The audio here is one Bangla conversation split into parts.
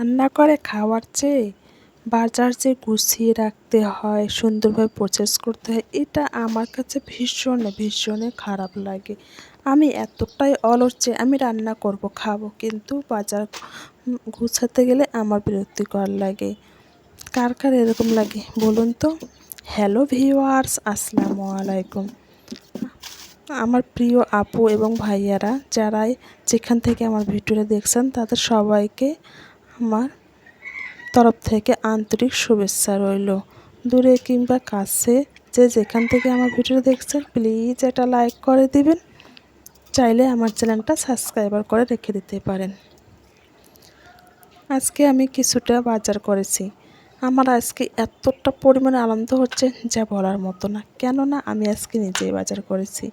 রান্না করে খাওয়ার চেয়ে বাজার যে গুছিয়ে রাখতে হয়, সুন্দরভাবে প্রসেস করতে হয়, এটা আমার কাছে ভীষণ ভীষণ খারাপ লাগে। আমি এতটাই অলস যে আমি রান্না করব, খাব, কিন্তু বাজার গুছাতে গেলে আমার বিরক্তিকর লাগে। কার কার এরকম লাগে, বলুন তো? হ্যালো ভিওয়ার্স আসসালামু আলাইকুম। আমার প্রিয় আপু এবং ভাইয়ারা, যারাই যেখান থেকে আমার ভিডিওটা দেখছেন, তাদের সবাইকে আমার তরফ থেকে আন্তরিক শুভেচ্ছা রইল। দূরে কিংবা কাছে যে যেখান থেকে আমার ভিডিও দেখছেন প্লিজ এটা লাইক করে দিবেন। চাইলে আমার চ্যানেলটা সাবস্ক্রাইবার করে রেখে দিতে পারেন। আজকে আমি কিছুটা বাজার করেছি। আমার আজকে এতটা পরিমাণে আনন্দ হচ্ছে যা বলার মতো না। কেননা আমি আজকে নিজেই বাজার করেছি।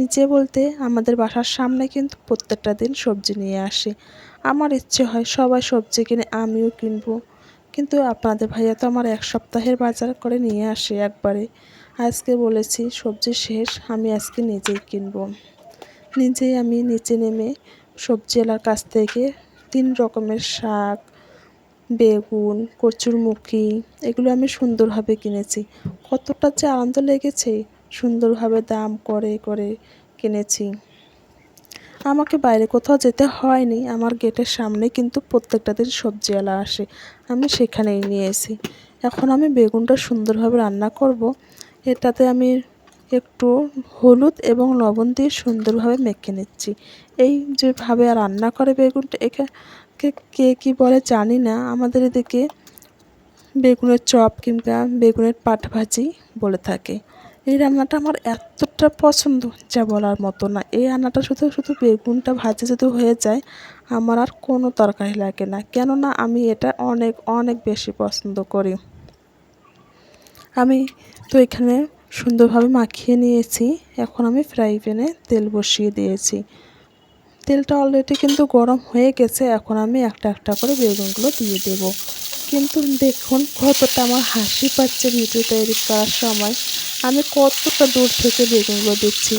নিজে বলতে আমাদের বাসার সামনে কিন্তু প্রত্যেকটা দিন সবজি নিয়ে আসে। আমার ইচ্ছে হয় সবাই সবজি কিনে আমিও কিনবো। কিন্তু আপনাদের ভাইয়া তো আমার এক সপ্তাহের বাজার করে নিয়ে আসে একবারে। আজকে বলেছি, সবজি শেষ, আমি আজকে নিজেই কিনবো। নিজেই আমি নিচে নেমে সবজিওয়ালার কাছ থেকে তিন রকমের শাক, বেগুন, কচুরমুখী, এগুলো আমি সুন্দরভাবে কিনেছি। কতটা যে আনন্দ লেগেছে সুন্দরভাবে দাম করে করে কিনেছি। আমাকে বাইরে কোথাও যেতে হয়নি, আমার গেটের সামনে কিন্তু প্রত্যেকটা দিন সবজিওয়ালা আসে। আমি সেখানেই নিয়েছি এখন আমি বেগুনটা সুন্দরভাবে রান্না করব। এটাতে আমি একটু হলুদ এবং লবণ দিয়ে সুন্দরভাবে মেখে নিচ্ছি। এই যেভাবে রান্না করে বেগুনটা এখানে কে কী বলে জানি না। আমাদের এদিকে বেগুনের চপ কিংবা বেগুনের পাট ভাজি বলে থাকে। এই রান্নাটা আমার এতটা পছন্দ যা বলার মতো না। এই রান্নাটা শুধু শুধু বেগুনটা ভাজি যদি হয়ে যায়, আমার আর কোনো তরকারি লাগে না। কেননা আমি এটা অনেক অনেক বেশি পছন্দ করি। আমি তো এখানে সুন্দরভাবে মাখিয়ে নিয়েছি। এখন আমি ফ্রাই প্যানে তেল বসিয়ে দিয়েছি। তেলটা অলরেডি কিন্তু গরম হয়ে গেছে। এখন আমি একটা একটা করে বেগুনগুলো দিয়ে দেব। কিন্তু দেখুন কতটা আমার হাসি পাচ্ছে ভিডিও তৈরি করার সময়। আমি কতটা দূর থেকে বেগুনগুলো দিচ্ছি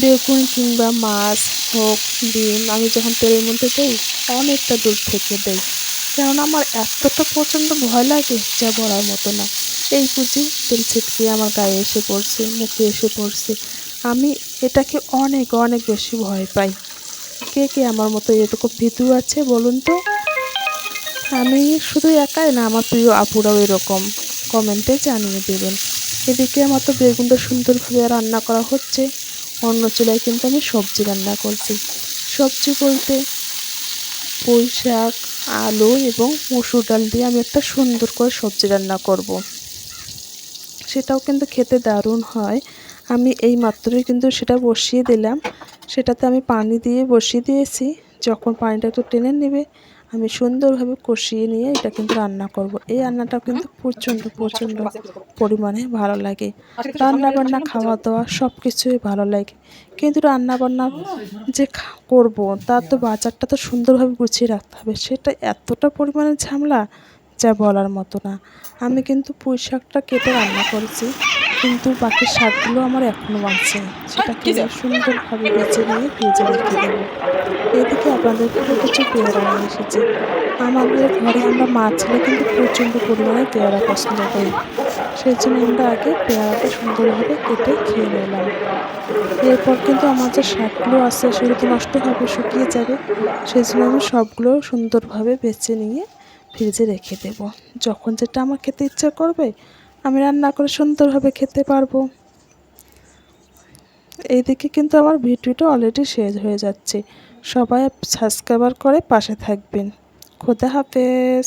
বেগুন কিংবা মাছ হোক, ডিম, আমি যখন তেলের মধ্যে দেই, অনেকটা দূর থেকে দেই। কেননা আমার এতটা প্রচণ্ড ভয় লাগে যা বলার মতো না। এই বুঝি তেল ছিটকে আমার গায়ে এসে পড়ছে, মুখে এসে পড়ছে। আমি এটাকে অনেক অনেক বেশি ভয় পাই। কে কে আমার মতো এরকম ভীতু আছে বলুন তো? আমি শুধু একাই না, আমার প্রিয় আপুরাও এরকম। কমেন্টে জানিয়ে দেবেন। এদিকে আমার তো বেগুনটা সুন্দরভাবে রান্না করা হচ্ছে, অন্য চুলায় কিন্তু আমি সবজি রান্না করছি। সবজি বলতে পুঁই শাক, আলু এবং মসুর ডাল দিয়ে আমি একটা সুন্দর করে সবজি রান্না করব। সেটাও কিন্তু খেতে দারুণ হয়। আমি এই মাত্রই কিন্তু সেটা বসিয়ে দিলাম। সেটাতে আমি পানি দিয়ে বসিয়ে দিয়েছি। যখন পানিটা একটু টেনে নেবে আমি সুন্দরভাবে কষিয়ে নিয়ে এটা কিন্তু রান্না করব। এই রান্নাটা কিন্তু প্রচণ্ড প্রচণ্ড পরিমাণে ভালো লাগে। রান্না বান্না খাওয়া দাওয়া সব কিছুই ভালো লাগে। কিন্তু রান্না বান্না যে করব তার তো বাজারটা তো সুন্দরভাবে গুছিয়ে রাখতে হবে। সেটা এতটা পরিমাণে ঝামেলা যা বলার মতো না। আমি কিন্তু পুঁই শাকটা কেটে রান্না করেছি কিন্তু বাকি শাকগুলো আমার এখনও আছে সেটাকে সুন্দরভাবে বেছে নিয়ে ফ্রিজে রেখে দেবো। এদিকে আপনাদের খুব কিছু পেয়ারা নিয়ে এসেছে। আমাদের ঘরে আমরা মা ছেলে কিন্তু প্রচণ্ড পরিমাণে পেয়ারা পছন্দ করি। সেই জন্য আমরা আগে পেয়ারাটা সুন্দরভাবে কেটে খেয়ে নিলাম। এরপর কিন্তু আমার যে শাকগুলো আছে সেগুলো তো নষ্ট হবে শুকিয়ে যাবে। সেই জন্য আমি সবগুলো সুন্দরভাবে বেছে নিয়ে ফ্রিজে রেখে দেব। যখন যেটা আমার খেতে ইচ্ছা করবে, আমি রান্না করে সুন্দরভাবে খেতে পারব। এইদিকে কিন্তু আমার ভিডিওটা অলরেডি শেষ হয়ে যাচ্ছে। সবাই সাবস্ক্রাইবার করে পাশে থাকবেন। খোদা হাফেজ।